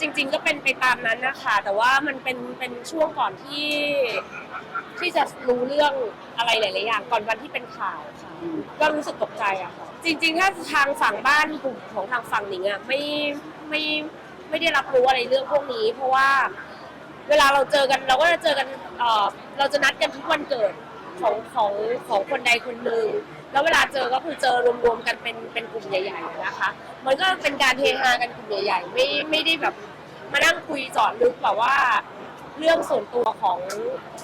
จริง ๆ ก็เป็นไปตามนั้นนะคะแต่ว่ามันเป็นเป็นช่วงก่อนที่ที่จะรู้เรื่องอะไรหลายๆอย่างก่อนวันที่เป็นข่าวค่ะก็รู้สึกตกใจอะค่ะจริง ๆ ถ้าทางฝั่งบ้านกลุ่มของทางฝั่งหนิงอะไม่ไม่ไม่ได้รับรู้อะไรเรื่องพวกนี้ เพราะว่าเวลาเราเจอกันเราก็จะเจอกันเออเราจะนัดกันทุกวันเกิดของของของคนใดคนหนึ่ง แล้วเวลาเจอก็คือเจอรวมๆกันเป็นเป็นกลุ่มใหญ่ๆนะคะ มันก็เป็นการเฮฮากันกลุ่มใหญ่ๆ ไม่ไม่ได้แบบมานั่งคุยเจอดลึกแบบว่า เรื่องส่วนตัวของ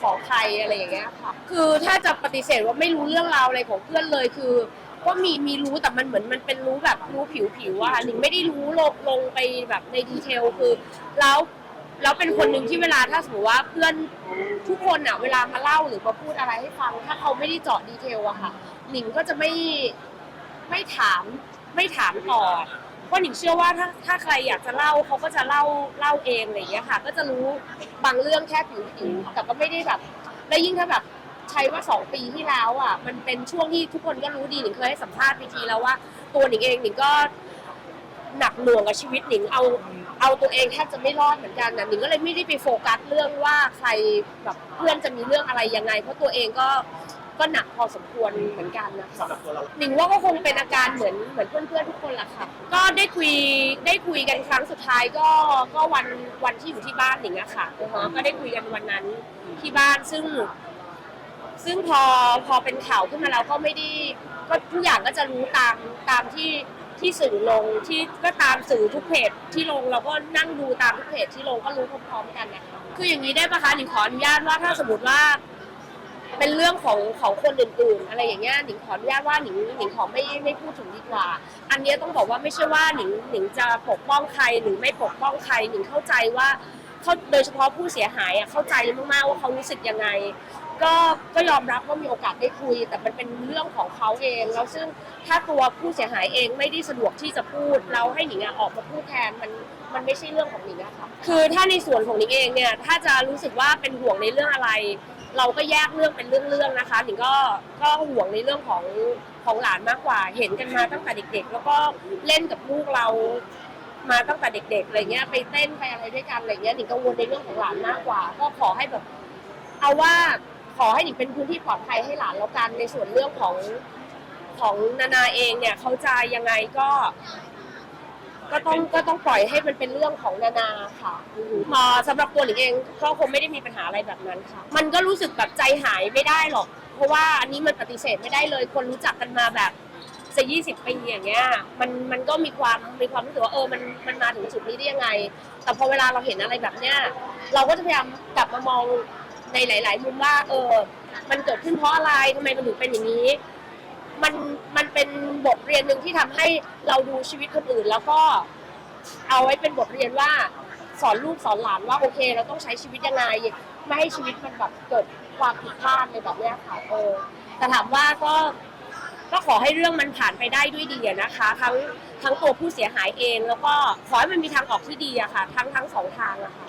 ของใครอะไรอย่างเงี้ยค่ะ คือถ้าจะปฏิเสธว่าไม่รู้เรื่องราวอะไรของเพื่อนเลยคือ ก็มีมีรู้แต่มันเหมือนมันเป็นรู้แบบรู้ผิวผิวๆอะหนิงไม่ได้รู้ลงลงไปแบบในดีเทลคือ แล้ว แล้วเป็นคนหนึ่งที่เวลาถ้าสมมติว่าเพื่อนทุกคนอะเวลามาเล่าหรือมาพูดอะไรให้ฟัง ถ้าเขาไม่ได้เจาะดีเทลอะค่ะ หนิงก็จะไม่ไม่ถามไม่ถามต่อเพราะหนิงเชื่อว่าถ้าถ้าใครอยากจะเล่าเขาก็จะเล่าเล่าเองอะไรอย่างเงี้ยค่ะ ก็จะรู้บางเรื่องแค่ผิวผิวๆแต่ก็ไม่ได้แบบ และยิ่งถ้าแบบใช้ว่าสองปีที่แล้วอะ มันเป็นช่วงที่ทุกคนก็รู้ดีหนิงเคยให้สัมภาษณ์ไปทีแล้วว่า ตัวหนิงเองหนิงก็ หนักหน่วงกับชีวิตหนิงเอาเอาตัวเองแทบจะไม่รอดเหมือนกันนะหนิงก็เลยไม่ได้ไปโฟกัสเรื่องว่าใครแบบเพื่อนจะมีเรื่องอะไรยังไง เพราะตัวเองก็ก็หนักพอสมควรเหมือนกันนะสำหรับตัวเราหนิงว่าก็คงเป็นอาการเหมือนเหมือนเพื่อนๆทุกคนแหละค่ะก็ได้คุยได้คุยกันครั้งสุดท้ายก็ก็วันวันที่อยู่ที่บ้านหนิงอะค่ะก็ได้คุยกันวันนั้นที่บ้านซึ่ง ซึ่งพอพอเป็นข่าวขึ้นมาแล้วก็ไม่ได้ก็ทุกอย่างก็จะรู้ตามตามที่ ที่สื่อลงที่ก็ตามสื่อทุกเพจที่ลงเราก็นั่งดูตามทุกเพจที่ลงก็รู้พร้อมๆกันนะคะคืออย่างนี้ได้ปะคะหนิงขออนุญาตว่าถ้าสมมติว่า เป็นเรื่องของของคนอื่นๆ อะไรอย่างเงี้ยหนิงขออนุญาตว่าหนิงหนิงขอไม่ไม่พูดถึงดีกว่า อันเนี้ยต้องบอกว่าไม่ใช่ว่าหนิงหนิงจะปกป้องใครหรือไม่ปกป้องใครหนิงเข้าใจว่าเขาโดยเฉพาะผู้เสียหายอะเข้าใจมากๆว่าเขารู้สึกยังไง ก็ก็ยอมรับว่ามีโอกาสได้คุย แต่มันเป็นเรื่องของเขาเอง แล้วซึ่งถ้าตัวผู้เสียหายเองไม่ได้สะดวกที่จะพูดแล้วให้หนิงอะออกมาพูดแทนมันมันไม่ใช่เรื่องของหนิงอะค่ะคือถ้าในส่วนของหนิงเองเนี่ยถ้าจะรู้สึกว่าเป็นห่วงในเรื่องอะไร เราก็แยกเรื่องเป็นเรื่องๆนะคะหนิงก็ก็ห่วงในเรื่องของของหลานมากกว่า เห็นกันมาตั้งแต่เด็ก ๆ แล้วก็เล่นกับลูกเรามาตั้งแต่เด็กๆอะไรเงี้ยไปเต้นไปอะไรด้วยกันอะไรเงี้ยหนิงกังวลในเรื่องของหลานมากกว่า ก็ขอให้แบบเอาว่า ขอให้หนิงเป็นพื้นที่ปลอดภัยให้หลานแล้วกันในส่วนเรื่องของของนานาเองเนี่ยเขาจะยังไงก็ ก็ต้องก็ต้องปล่อยให้มันเป็นเรื่องของนานาค่ะพอสำหรับตัวหนิงเองก็คงไม่ได้มีปัญหาอะไรแบบนั้นค่ะ มันก็รู้สึกแบบใจหายไม่ได้หรอก เพราะว่าอันนี้มันปฏิเสธไม่ได้เลย คนรู้จักกันมาแบบจะยี่สิบปีอย่างเงี้ยมันมันก็มีความมีความรู้สึกว่าเออมันมันมาถึงจุดนี้ได้ยังไง แต่พอเวลาเราเห็นอะไรแบบเนี้ยเราก็จะพยายามกลับมามอง ในหลาย ๆ มุมว่า เออ มันเกิดขึ้นเพราะอะไรทำไมมันถึงเป็นอย่างนี้ มันมันเป็นบทเรียนหนึ่งที่ทำให้เราดูชีวิตคนอื่น แล้วก็เอาไว้เป็นบทเรียนว่า สอนลูกสอนหลานว่าโอเค เราต้องใช้ชีวิตยังไงไม่ให้ชีวิตมันแบบเกิดความผิดพลาดในแบบเนี้ยค่ะเออแต่ถามว่าก็ก็ขอให้เรื่องมันผ่านไปได้ด้วยดีอะนะคะ ทั้งทั้งตัวผู้เสียหายเอง แล้วก็ขอให้มันมีทางออกที่ดีอะค่ะ ทั้งทั้งสองทางอะค่ะ